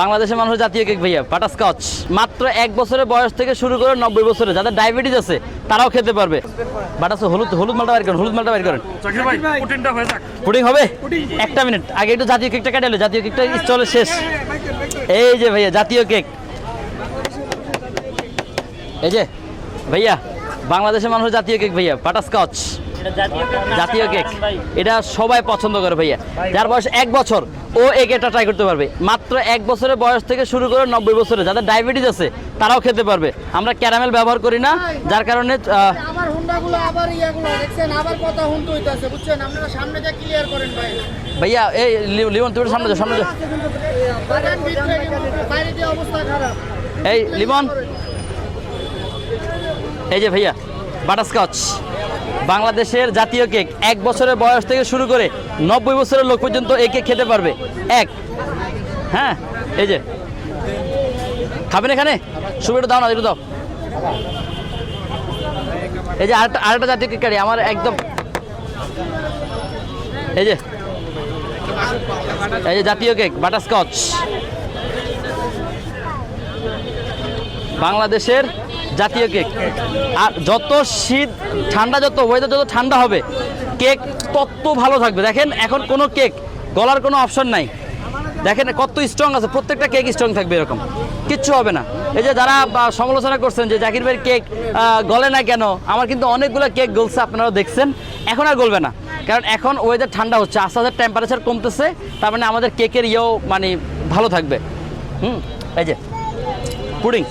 বাংলাদেশের মানুষের জাতীয় কেক ভাইয়া বাটারস্কচ মাত্র এক বছরের বয়স থেকে শুরু করে নব্বই বছরে যাদের ডায়াবেটিস আছে তারাও খেতে পারবে। বাটাস হলুদ হলুদ মালটা বের করেন হলুদ মালটা বের করেন। হয়ে পুডিং হবে? একটা মিনিট আগে একটু জাতীয় কেকটা কাটে এলো জাতীয় কেকটা স্টলে শেষ। এই যে ভাইয়া জাতীয় কেক। এই যে ভাইয়া বাংলাদেশের মানুষের জাতীয় কেক ভাইয়া বাটারস্কচ জাতীয় কেক এটা সবাই পছন্দ করে ভাইয়া। যার বয়স এক বছর ও এই কেকটা ট্রাই করতে পারবে। মাত্র এক বছরের বয়স থেকে শুরু করে নব্বই বছরে যাদের ডায়াবেটিস আছে তারাও খেতে পারবে। আমরা ক্যারামেল ব্যবহার করি না যার কারণে আমার হুন্ডাগুলো আবার ইয়াগুলো দেখছেন? আবার কথা হুন্ড হইতাছে বুঝছেন? আপনারা সামনে যা ক্লিয়ার করেন ভাই। ভাইয়া এই লিমন তুমি সামনে যাও সামনে যাও। বাগান ভিতরে বাইরে দিয়ে অবস্থা খারাপ। এই লিমন। এই যে ভাইয়া বাটারস্কচ। বাংলাদেশের জাতীয় কেক। এক বছরের বয়স থেকে শুরু করে নব্বই বছরের লোক পর্যন্ত এই কেক খেতে পারবে। এক। হ্যাঁ এই যে। খাবেন এখানে? সুবিধা দাও না, একটু দাও। এই যে আরেকটা আরেকটা জাতীয় কেক কারি আমার একদম। এই যে। এই যে জাতীয় কেক, বাটারস্কচ। বাংলাদেশের জাতীয় কেক। আর যত শীত, ঠান্ডা, যত ওয়েদার যত ঠান্ডা হবে, কেক তত ভালো থাকবে। দেখেন, এখন কোনো কেক গলার কোনো অপশন নাই। দেখেন, কত স্ট্রং আছে, প্রত্যেকটা কেক স্ট্রং থাকবে এরকম। কিচ্ছু হবে না। এই যে যারা সমালোচনা করছেন যে জাকির ভাইয়ের কেক গলে না কেন? আমার কিন্তু অনেকগুলো কেক গলছে, আপনারাও দেখছেন। এখন আর গলবে না। কারণ এখন ওয়েদার ঠান্ডা হচ্ছে, আস্তে আস্তে টেম্পারেচার কমতেছে, তার মানে আমাদের কেকের ইয়েও মানে ভালো থাকবে। হুম, এই যে, পুডিং।